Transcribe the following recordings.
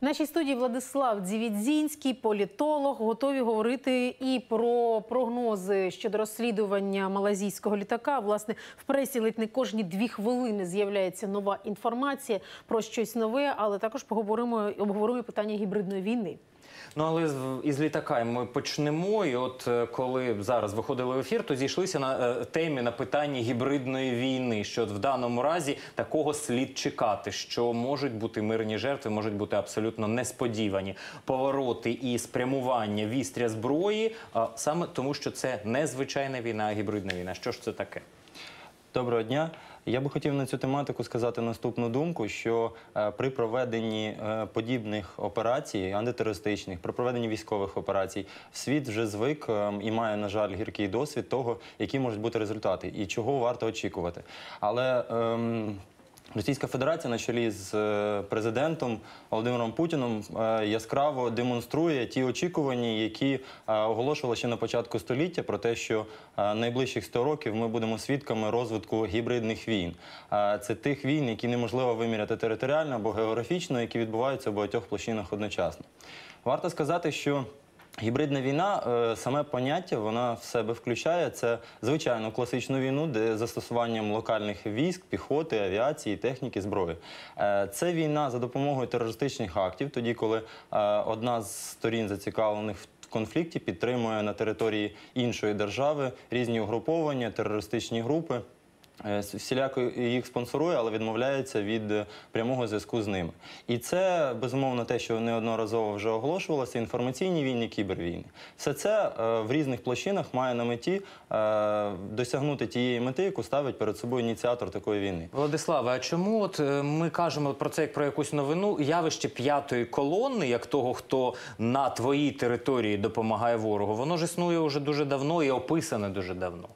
В нашій студії Владислав Дзівідзінський, політолог, готові говорити і про прогнози щодо розслідування малазійського літака. Власне, в пресі ледь не кожні дві хвилини з'являється нова інформація про щось нове, але також поговоримо обговоримо питання гібридної війни. Ну але із літака ми почнемо. І от е, коли зараз виходили в ефір, то зійшлися на е, темі на питанні гібридної війни. Що в даному разі такого слід чекати, що можуть бути мирні жертви, можуть бути абсолютно несподівані повороти і спрямування вістря зброї, саме тому, що це не звичайна війна, а гібридна війна. Що ж це таке? Доброго дня. Я би хотів на цю тематику сказати наступну думку: що е, при проведенні е, подібних операцій, антитерористичних, при проведенні військових операцій, світ вже звик е, і має, на жаль, гіркий досвід того, які можуть бути результати і чого варто очікувати. Але ем, Російська Федерація на чолі з е, президентом Володимиром Путіном е, яскраво демонструє ті очікування, які е, оголошували ще на початку століття, про те, що найближчих 100 років ми будемо свідками розвитку гібридних війн. Це тих війн, які неможливо виміряти територіально або географічно, які відбуваються в багатьох площинах одночасно. Варто сказати, що Гібридна війна, е, саме поняття, вона в себе включає це звичайну класичну війну, де застосуванням локальних військ, піхоти, авіації, техніки, зброї. Е, Це війна за допомогою терористичних актів, тоді, коли е, одна з сторін зацікавлених в конфлікті підтримує на території іншої держави різні угруповання, терористичні групи. Е, Всіляко їх спонсорує, але відмовляється від е, прямого зв'язку з ними. І це безумовно те, що неодноразово вже оголошувалося: інформаційні війни, кібервійни. Все це е, в різних площинах має на меті досягнути тієї мети, яку ставить перед собою ініціатор такої війни. Владиславе, а чому от ми кажемо про це як про якусь новину? Явище п'ятої колони, як того, хто на твоїй території допомагає ворогу, воно ж існує вже дуже давно і описане дуже давно.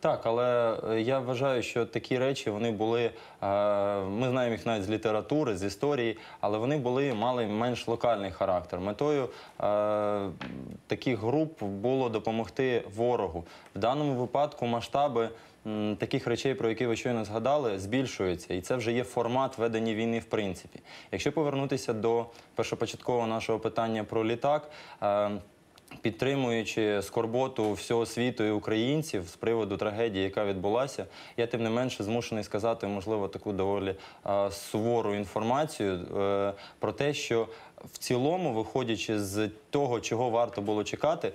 Так, але е, я вважаю, що такі речі вони були. е, Ми знаємо їх навіть з літератури, з історії, але вони були мали менш локальний характер. Метою е, таких груп було допомогти ворогу. В даному випадку масштаби. Таких речей, про які ви щойно згадали, збільшуються, і це вже є формат ведення війни в принципі. Якщо повернутися до першопочаткового нашого питання про літак, Підтримуючи скорботу всього світу і українців з приводу трагедії, яка відбулася, я тим не менше змушений сказати, можливо, таку доволі сувору інформацію е, про те, що в цілому, виходячи з того, чого варто було чекати,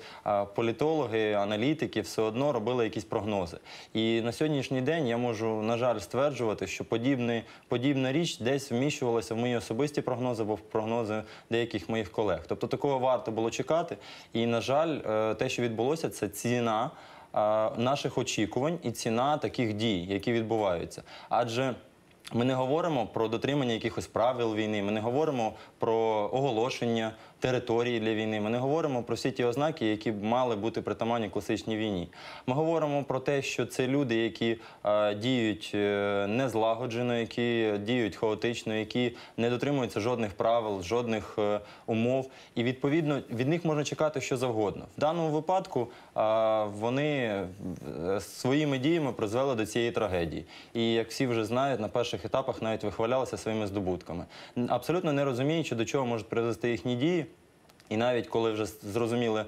політологи, аналітики все одно робили якісь прогнози. І на сьогоднішній день я можу, на жаль, стверджувати, що подібний, подібна річ десь вміщувалася в мої особисті прогнози або в прогнози деяких моїх колег. Тобто такого варто було чекати. І, на жаль, е, те, що відбулося, це ціна е, наших очікувань і ціна таких дій, які відбуваються. Адже ми не говоримо про дотримання якихось правил війни, ми не говоримо про оголошення території для війни. Ми не говоримо про всі ті ознаки, які б мали бути притаманні класичній війні. Ми говоримо про те, що це люди, які е, діють е, незлагоджено, які діють хаотично, які не дотримуються жодних правил, жодних е, умов. І відповідно від них можна чекати що завгодно. В даному випадку е, вони е, своїми діями призвели до цієї трагедії. І як всі вже знають, на перших етапах навіть вихвалялися своїми здобутками, абсолютно не розуміючи, до чого можуть привести їхні дії. І навіть коли вже зрозуміли,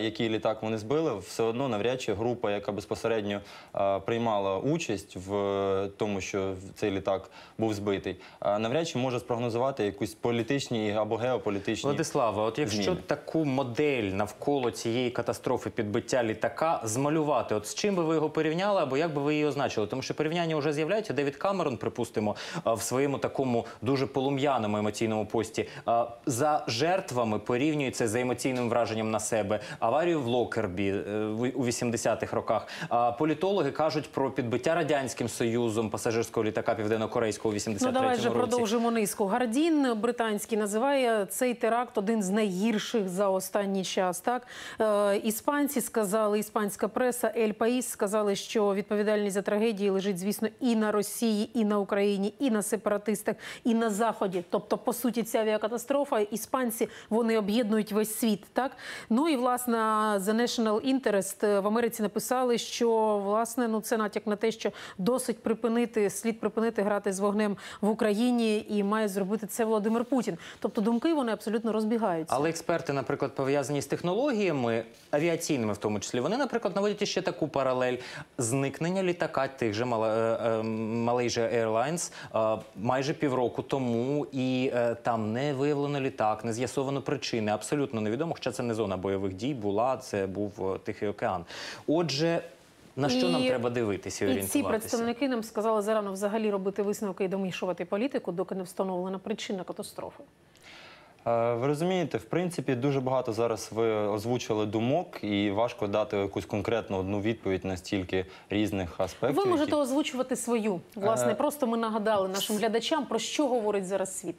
який літак вони збили, все одно навряд чи група, яка безпосередньо приймала участь в е, тому, що цей літак був збитий, навряд чи може спрогнозувати якусь політичні або геополітичні Владислава, от якщо зміни. таку модель навколо цієї катастрофи підбиття літака змалювати, от з чим би ви його порівняли, або як би ви її означили? Тому що порівняння вже з'являються. Девід Камерон, припустимо, в своєму такому дуже полум'яному емоційному пості за жертвами порівнюється за емоційним враженням на себе аварію в Локербі е, в- у 80-х роках. А політологи кажуть про підбиття радянським союзом пасажирського літака південно-корейського у 83-му Ну давай році. же продовжимо низку. Гардін британський називає цей теракт один з найгірших за останній час. Так е, іспанці сказали, іспанська преса Ель Паїс сказали, що відповідальність за трагедії лежить, звісно, і на Росії, і на Україні, і на сепаратистах, і на заході. Тобто, по суті, ця авіакатастрофа іспанці вони об'єднують весь світ. Так ну і власне The National Interest е, в Америці написали, що власне ну це натяк на те, що досить припинити слід припинити грати з вогнем в Україні, і має зробити це Володимир Путін. Тобто думки вони абсолютно розбігаються. Але експерти, наприклад, пов'язані з технологіями, авіаційними в тому числі, вони, наприклад, наводять ще таку паралель зникнення літака тих же е, е, Malaysia Airlines майже півроку тому, і там не виявлено літак, не з'ясовано причини. Абсолютно невідомо, хоча це не зона бойових дій була, це був е, Тихий океан. Отже. На що І- нам треба дивитися і І ці представники нам сказали зарано взагалі робити висновки і домішувати політику, доки не встановлена причина катастрофи. Е, Ви розумієте, в принципі, дуже багато зараз ви озвучили думок, і важко дати якусь конкретну одну відповідь на стільки різних аспектів. Ви можете які- озвучувати свою. Власне, Е, просто ми нагадали нашим глядачам, про що говорить зараз світ.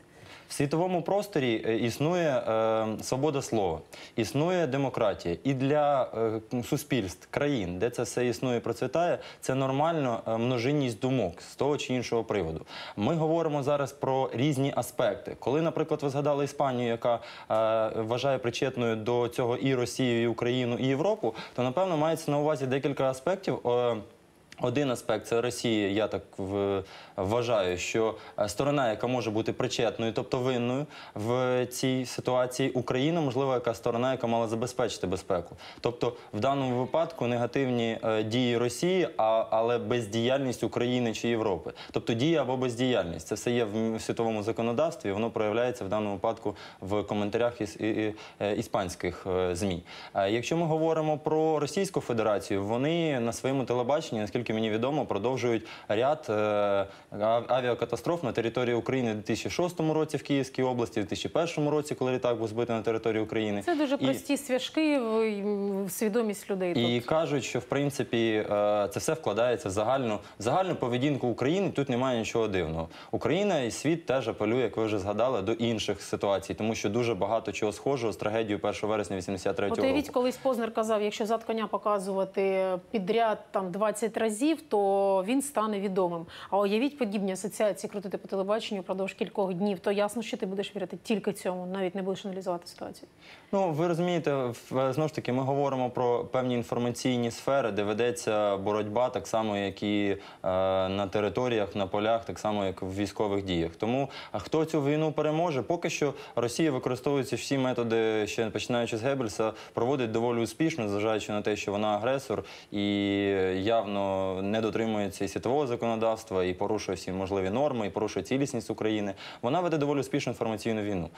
В світовому просторі е, існує е, свобода слова, існує демократія. І для е, суспільств, країн, де це все існує і процвітає, це нормально е, множинність думок з того чи іншого приводу. Ми говоримо зараз про різні аспекти. Коли, наприклад, ви згадали Іспанію, яка е, вважає причетною до цього і Росію, і Україну, і Європу, то напевно мається на увазі декілька аспектів. Е, один аспект це Росія. Я так вважаю, що е, сторона, яка може бути причетною, тобто винною в цій ситуації, Україна, можливо, яка сторона, яка мала забезпечити безпеку. Тобто, в даному випадку негативні е, дії Росії, але бездіяльність України чи Європи. Тобто дія або бездіяльність. Це все є в, світовому законодавстві. Воно проявляється в даному випадку в коментарях із, е, іспанських змі. Якщо ми говоримо про Російську Федерацію, вони на своєму телебаченні, наскільки мені відомо, продовжують ряд е, авіакатастроф на території України у 2006 році в Київській області, у 2001 році, коли літак був збитий на території України. Це дуже І- прості свяжки в, свідомість людей. і Тут. кажуть, що в принципі е, це все вкладається в загальну загальну поведінку України. Тут немає нічого дивного. Україна і світ теж апелює, як ви вже згадали, до інших ситуацій, тому що дуже багато чого схожого з трагедією 1 вересня 83 От року. уявіть, колись Познер казав, якщо зад коня показувати підряд там 20 разів, то він стане відомим. А уявіть подібні асоціації крутити по телебаченню впродовж кількох днів, то ясно, що ти будеш вірити тільки цьому, навіть не будеш аналізувати ситуацію. Ну, ви розумієте, знову ж таки, ми говоримо про певні інформаційні сфери, де ведеться боротьба, так само, як і е, на територіях, на полях, так само, як в військових діях. Тому хто цю війну переможе? Поки що Росія використовується всі методи, ще починаючи з Геббельса, проводить доволі успішно, зважаючи на те, що вона агресор і явно не дотримується і світового законодавства, і порушує всі можливі норми, і порушує цілісність України. Вона веде доволі успішну інформаційну війну.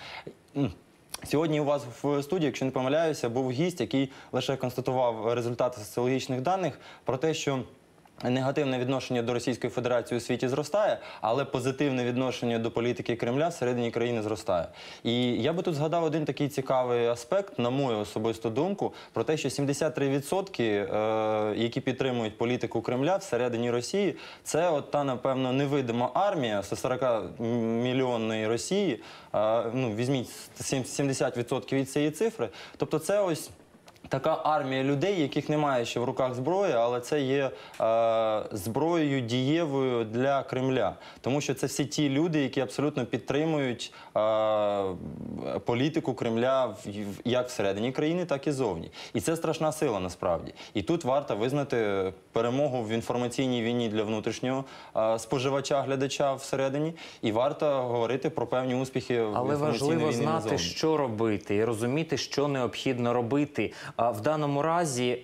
Сьогодні у вас в студії, якщо не помиляюся, був гість, який лише констатував результати соціологічних даних про те, що негативне відношення до Російської Федерації у світі зростає, але позитивне відношення до політики Кремля всередині країни зростає. І я би тут згадав один такий цікавий аспект, на мою особисту думку, про те, що 73%, е, які підтримують політику Кремля всередині Росії, це от та, напевно, невидима армія 140 мільйонної Росії. Е, ну, візьміть 70% від цієї цифри. Тобто, це ось. Така армія людей, яких немає ще в руках зброї, але це є е, зброєю дієвою для Кремля, тому що це всі ті люди, які абсолютно підтримують е, політику Кремля в, в- як всередині країни, так і зовні. І це страшна сила насправді. І тут варто визнати перемогу в інформаційній війні для внутрішнього е, споживача, глядача всередині, і варто говорити про певні успіхи в Але інформаційній важливо війні знати, назовні. що робити, і розуміти, що необхідно робити. В даному разі.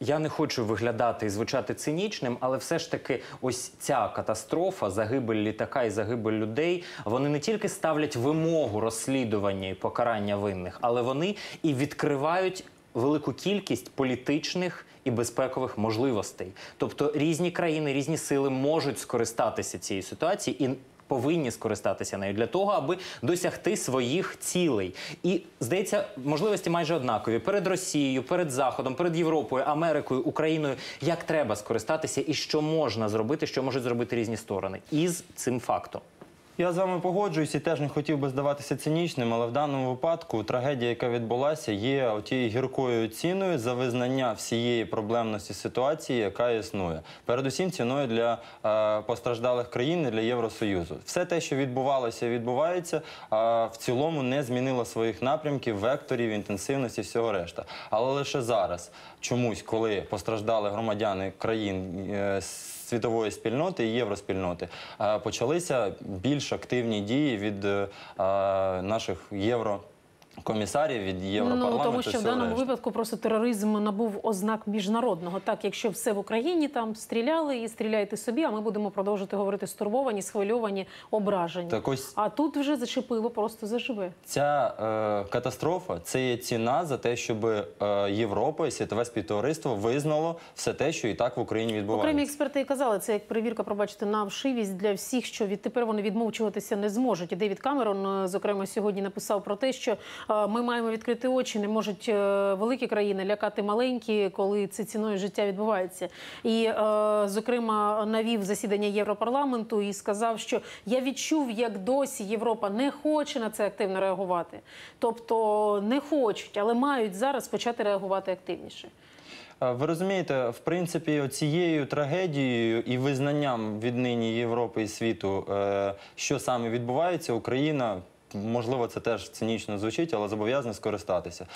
Я не хочу виглядати і звучати цинічним, але все ж таки, ось ця катастрофа, загибель літака і загибель людей, вони не тільки ставлять вимогу розслідування і покарання винних, але вони і відкривають велику кількість політичних і безпекових можливостей. Тобто різні країни, різні сили можуть скористатися цією ситуацією і повинні скористатися нею для того, аби досягти своїх цілей. І здається, можливості майже однакові перед Росією, перед Заходом, перед Європою, Америкою, Україною. Як треба скористатися і що можна зробити, що можуть зробити різні сторони із цим фактом. Я з вами погоджуюсь і теж не хотів би здаватися цинічним, але в даному випадку трагедія, яка відбулася, є тією гіркою ціною за визнання всієї проблемності ситуації, яка існує. Передусім ціною для е, постраждалих країн і для Євросоюзу. Все те, що відбувалося, і відбувається, е, в цілому не змінило своїх напрямків, векторів, інтенсивності, всього решта. Але лише зараз чомусь, коли постраждали громадяни країн. е, світової спільноти і євроспільноти. Е, почалися більш активні дії від наших наших єврокомісарів, від європарламенту. Ну тому що в даному випадку просто тероризм набув ознак міжнародного. Так, якщо все в Україні там стріляли і стріляйте собі, а ми будемо продовжувати говорити стурбовані, схвильовані, ображені. Так ось А тут вже зачепило просто заживе. Ця е, катастрофа це є ціна за те, щоб е, Європа і світове співтовариство визнало все те, що і так в Україні відбувається. Окремі експерти і казали, це як перевірка, пробачте, на вшивість для всіх, що відтепер вони відмовчуватися не зможуть. І Девід Камерон, е, зокрема, сьогодні написав про те, що ми маємо відкрити очі, не можуть е, великі країни лякати маленькі, коли це ціною життя відбувається. І, е, зокрема, навів засідання Європарламенту і сказав, що я відчув, як досі Європа не хоче на це активно реагувати. Тобто не хочуть, але мають зараз почати реагувати активніше. Е, Ви розумієте, в принципі, цією трагедією і визнанням віднині Європи і світу, е, що саме відбувається, Україна. Можливо, це теж цинічно звучить, але зобов'язана скористатися.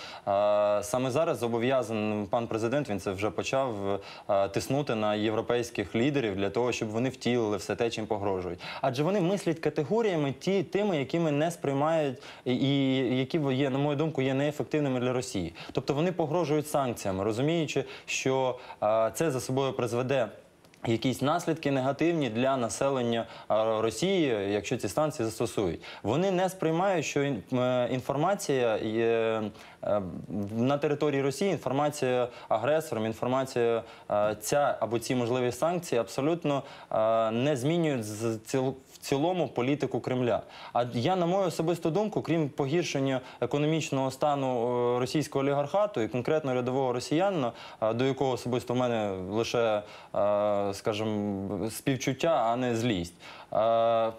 Саме зараз зобов'язаний пан президент. Він це вже почав е, тиснути на європейських лідерів для того, щоб вони втілили все те, чим погрожують. Адже вони мислять категоріями ті тими, якими не сприймають, і- і які є, на мою думку, є неефективними для Росії. Тобто вони погрожують санкціями, розуміючи, що е, це за собою призведе. Якісь наслідки негативні для населення Росії, якщо ці станції застосують, вони не сприймають, що е, інформація на території Росії, інформація агресором, інформація е, ця або ці можливі санкції абсолютно е, не змінюють в цілому політику Кремля. А я, на мою особисту думку, крім погіршення економічного стану е, російського олігархату і конкретно рядового росіянина, е, до якого особисто в мене лише, е, скажімо, співчуття, а не злість.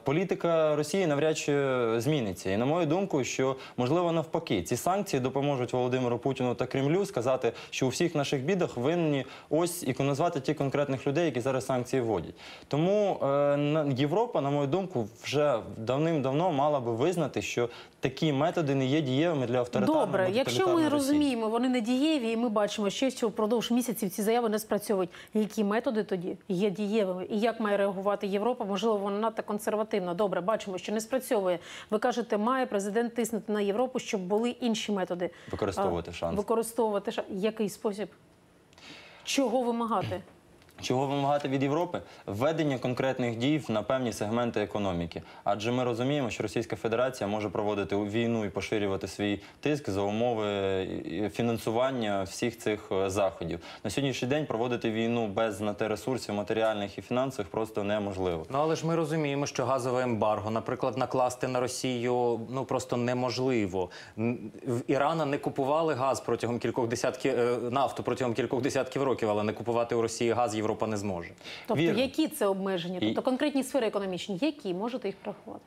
Політика Росії навряд чи зміниться. І на мою думку, що можливо навпаки, ці санкції допоможуть Володимиру Путіну та Кремлю сказати, що у всіх наших бідах винні ось і назвати ті конкретних людей, які зараз санкції вводять. Тому е, Європа, на мою думку, вже давним-давно мала би визнати, що такі методи не є дієвими для авторитарної Добре, якщо ми Росії. розуміємо, вони не дієві, і ми бачимо, що що впродовж місяців ці заяви не спрацьовують. Які методи тоді є дієвими? І як має реагувати Європа? Можливо, вона надто консервативна. Добре, бачимо, що не спрацьовує. Ви кажете, має президент тиснути на Європу, щоб були інші методи. Використовувати шанс. Використовувати шанс. Який спосіб? Чого вимагати? Чого вимагати від Європи? Введення конкретних дій на певні сегменти економіки. Адже ми розуміємо, що Російська Федерація може проводити війну і поширювати свій тиск за умови фінансування всіх цих е, заходів. На сьогоднішній день проводити війну без на те ресурсів матеріальних і фінансових просто неможливо. Ну але ж ми розуміємо, що газове ембарго, наприклад, накласти на Росію ну просто неможливо. В Ірана не купували газ протягом кількох десятків е, нафту протягом кількох десятків років, але не купувати у Росії газ Європа не зможе. Тобто, Вірно. які це обмеження? Тобто конкретні сфери економічні, які можете їх порахувати?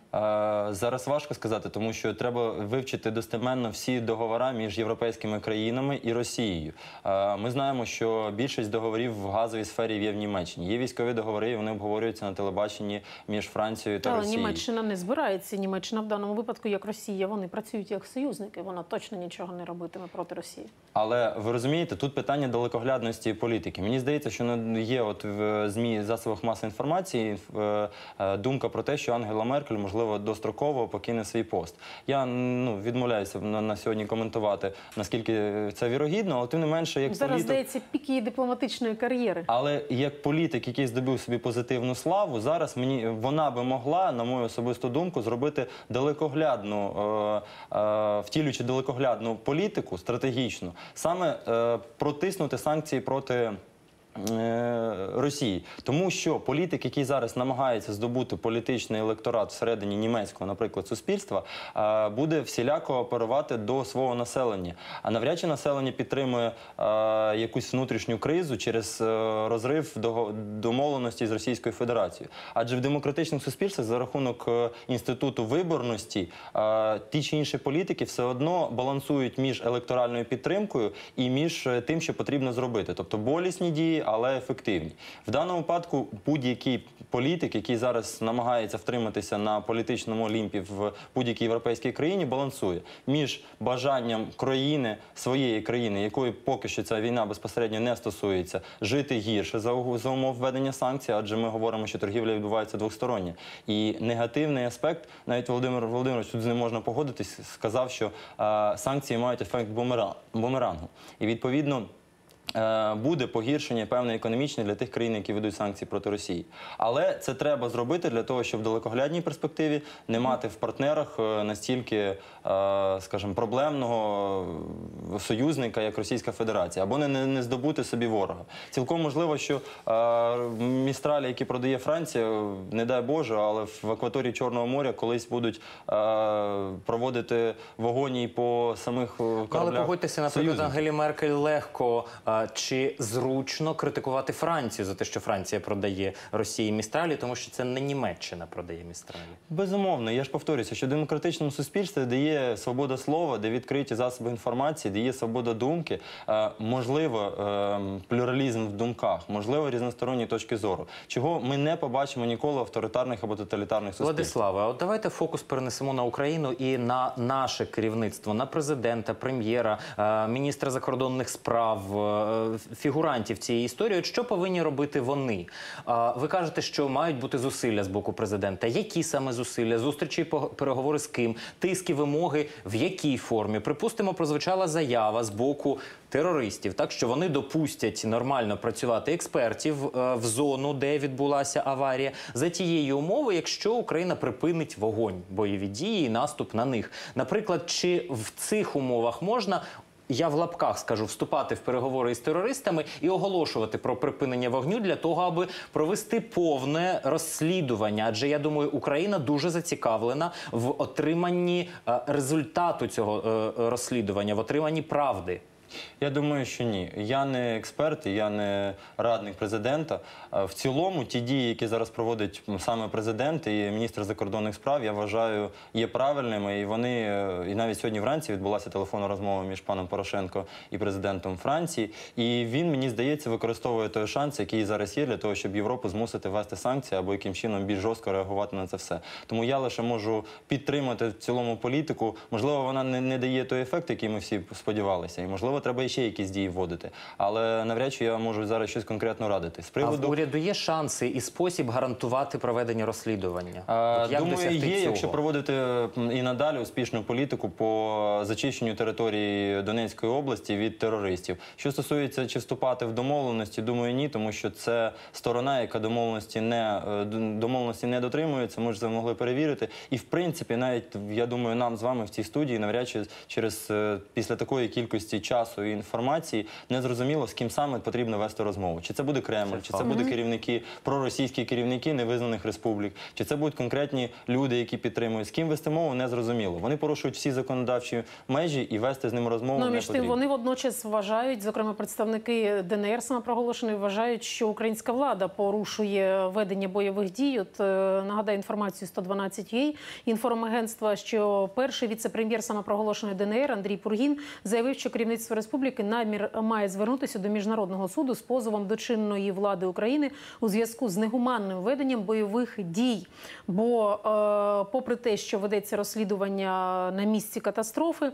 Е, Зараз важко сказати, тому що треба вивчити достеменно всі договори між європейськими країнами і Росією. Е, Ми знаємо, що більшість договорів в газовій сфері є в Німеччині. Є військові договори, і вони обговорюються на телебаченні між Францією та Але Росією. Німеччина не збирається. Німеччина в даному випадку, як Росія, вони працюють як союзники. Вона точно нічого не робитиме проти Росії. Але ви розумієте, тут питання далекоглядності політики. Мені здається, що не є от в змі засобах масової інформації е, е, думка про те, що Ангела Меркель можливо достроково покине свій пост. Я ну відмовляюся на, на сьогодні коментувати наскільки це вірогідно, але тим не менше, як Зараз політик. здається пік її дипломатичної кар'єри. Але як політик, який здобув собі позитивну славу, зараз мені вона би могла, на мою особисту думку, зробити далекоглядну, е, е, втілюючи далекоглядну політику стратегічну, саме е, протиснути санкції проти. Е, Росії, тому що політик, який зараз намагається здобути політичний електорат всередині німецького, наприклад, суспільства, е, буде всіляко оперувати до свого населення. А навряд чи населення підтримує е, якусь внутрішню кризу через розрив домовленості з Російською Федерацією. Адже в демократичних суспільствах за рахунок інституту виборності ті чи інші політики все одно балансують між електоральною підтримкою і між тим, що потрібно зробити, тобто болісні дії, але ефективні. В даному випадку будь-який політик, який зараз намагається втриматися на політичному олімпі в будь-якій європейській країні, балансує між бажанням країни своєї країни, якої поки що ця війна безпосередньо не стосується, жити гірше за, умов введення санкцій, адже ми говоримо, що торгівля відбувається двостороння. І негативний аспект, навіть Володимир Володимирович тут з ним можна погодитись, сказав, що е, санкції мають ефект бумера- бумерангу. І відповідно. Е, Буде погіршення певне економічне для тих країн, які ведуть санкції проти Росії, але це треба зробити для того, щоб в далекоглядній перспективі не мати в партнерах е, настільки, е, скажімо, проблемного союзника, як Російська Федерація, або не, не, здобути собі ворога. Цілком можливо, що містралі, які продає Франція, не дай Боже, але в акваторії Чорного моря колись будуть проводити вогонь і по самих Ну, але погодьтеся, наприклад. Ангелі Меркель легко чи зручно критикувати Францію за те, що Франція продає Росії містралі, тому що це не Німеччина продає містралі. Безумовно, я ж повторюся, що в демократичному суспільстві, де є свобода слова, де відкриті засоби інформації, де є свобода думки, е, можливо, е, плюралізм в думках, можливо, різносторонні точки зору, чого ми не побачимо ніколи в авторитарних або тоталітарних суспільствах. Владиславе, от давайте фокус перенесемо на Україну і на наше керівництво, на президента, прем'єра, е, міністра закордонних справ, е, фігурантів цієї історії. Що повинні робити вони? Е, Ви кажете, що мають бути зусилля з боку президента. Які саме зусилля? Зустрічі, переговори з ким? Тиски, вимоги в якій формі? Припустимо, прозвучала заява з боку терористів, так що вони допустять нормально працювати експертів е, в зону, де відбулася аварія, за тієї умови, якщо Україна припинить вогонь, бойові дії і наступ на них. Наприклад, чи в цих умовах можна? Я в лапках скажу вступати в переговори із терористами і оголошувати про припинення вогню для того, аби провести повне розслідування. Адже я думаю, Україна дуже зацікавлена в отриманні е, результату цього е, розслідування, в отриманні правди. Я думаю, що ні. Я не експерт, я не радник президента. В цілому, ті дії, які зараз проводить саме президент і міністр закордонних справ, я вважаю, є правильними. І вони е, і навіть сьогодні вранці відбулася телефонна розмова між паном Порошенко і президентом Франції. І він мені здається використовує той шанс, який зараз є, для того, щоб Європу змусити ввести санкції або яким чином більш жорстко реагувати на це все. Тому я лише можу підтримати в цілому політику. Можливо, вона не, не дає той ефект, який ми всі сподівалися, і можливо, треба ще якісь дії вводити. Але навряд чи я можу зараз щось конкретно радити. З А в приводу уряду є шанси і спосіб гарантувати проведення розслідування. А, як Думаю, досягти є, цього? якщо проводити і надалі успішну політику по зачищенню території Донецької області від терористів. Що стосується чи вступати в домовленості, думаю, ні, тому що це сторона, яка домовленості не е, домовленості не дотримується. Ми ж це могли перевірити. І в принципі, навіть я думаю, нам з вами в цій студії навряд чи через е, після такої кількості часу і інформації не зрозуміло, з ким саме потрібно вести розмову. Чи це буде Кремль, чи це буде керівники проросійські керівники невизнаних республік, чи це будуть конкретні люди, які підтримують. З ким вести мову, не зрозуміло. Вони порушують всі законодавчі межі і вести з ними розмову Ну, не між тим, потрібно. вони водночас вважають, зокрема представники ДНР самопроголошеної, вважають, що українська влада порушує ведення бойових дій. От е, нагадаю інформацію 112 ЮА, інформагентства, що перший віце-прем'єр самопроголошеної ДНР Андрій Пургін заявив, що керівництво республіки намір має звернутися до міжнародного суду з позовом до чинної влади України у зв'язку з негуманним веденням бойових дій. Бо, е, попри те, що ведеться розслідування на місці катастрофи, е,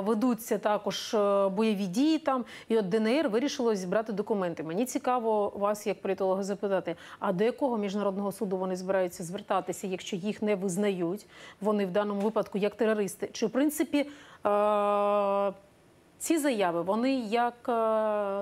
ведуться також е, бойові дії там. І от ДНР вирішило зібрати документи. Мені цікаво вас, як політолога, запитати, а до якого міжнародного суду вони збираються звертатися, якщо їх не визнають, вони в даному випадку як терористи? Чи в принципі е, ці заяви вони як е,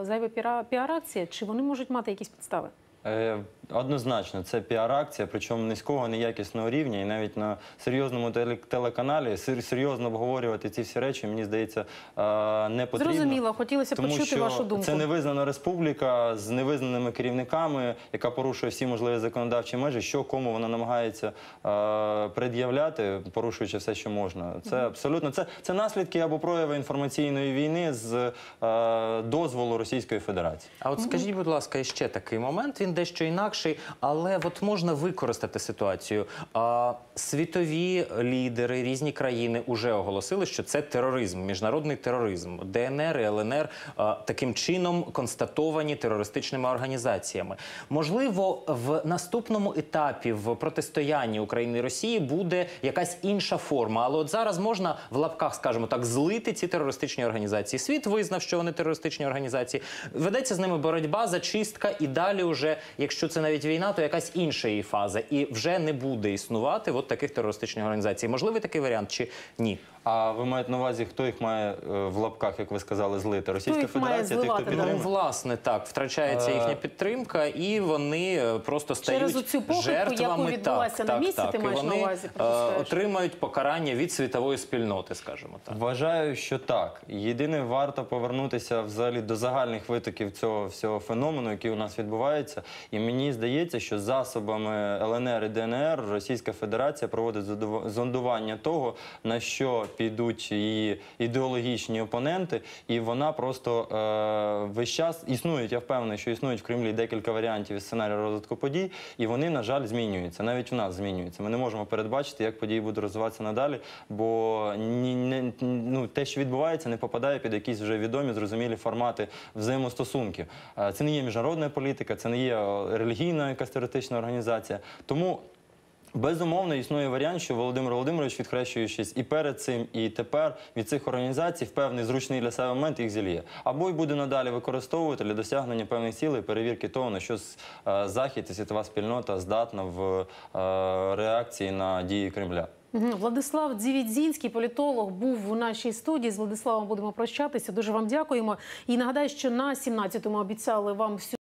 зайва піар-акція, чи вони можуть мати якісь підстави? Е, Однозначно, це піар-акція, причому низького, неякісного рівня, і навіть на серйозному теле- телеканалі сер- серйозно обговорювати ці всі речі, мені здається, е, не потрібно. Зрозуміло, хотілося Тому почути що вашу думку. це невизнана республіка з невизнаними керівниками, яка порушує всі можливі законодавчі межі, що кому вона намагається е, пред'являти, порушуючи все, що можна. Це абсолютно це, це наслідки або прояви інформаційної війни з е, дозволу Російської Федерації. А от скажіть, будь ласка, іще такий момент. Він дещо інакший, але от можна використати ситуацію. А, світові лідери, різні країни вже оголосили, що це тероризм, міжнародний тероризм. ДНР і ЛНР а, таким чином констатовані терористичними організаціями. Можливо, в наступному етапі в протистоянні України і Росії буде якась інша форма. Але от зараз можна в лапках, скажімо так, злити ці терористичні організації. Світ визнав, що вони терористичні організації. Ведеться з ними боротьба, зачистка, і далі, вже, якщо це навіть війна, то якась інша її фаза, і вже не буде існувати от таких терористичних організацій. Можливий такий варіант чи ні? А ви маєте на увазі, хто їх має е, в лапках, як ви сказали, злити? Російська їх має Федерація, тих, хто зливати, да? Ну, підтримує? власне, так втрачається Е, їхня підтримка, і вони е, просто стають Через оцю похибку, жертвами. яку відбулася так, на так, місці, так. ти І маєш на вони увазі, е, отримають покарання від світової спільноти, скажімо так. Вважаю, що так. Єдине, варто повернутися взагалі до загальних витоків цього всього феномену, який у нас відбувається. І мені здається, що засобами ЛНР і ДНР Російська Федерація проводить зондування того, на що підуть її ідеологічні опоненти, і вона просто е, весь час існують. Я впевнений, що існують в Кремлі декілька варіантів і сценарію розвитку подій, і вони, на жаль, змінюються. Навіть в нас змінюються. Ми не можемо передбачити, як події будуть розвиватися надалі, бо ні, не, ну, те, що відбувається, не попадає під якісь вже відомі, зрозумілі формати взаємостосунків. Е, Це не є міжнародна політика, це не є е, релігійна якась терористична організація. Тому Безумовно, існує варіант, що Володимир Володимирович, відхрещуючись і перед цим, і тепер від цих організацій в певний зручний для себе момент їх зіліє. Або й буде надалі використовувати для досягнення певних цілей, перевірки того, на що е, захід і світова спільнота здатна в е, реакції на дії Кремля. Владислав Дзівідзінський, політолог, був у нашій студії. З Владиславом будемо прощатися. Дуже вам дякуємо. І нагадаю, що на 17-му обіцяли вам всю.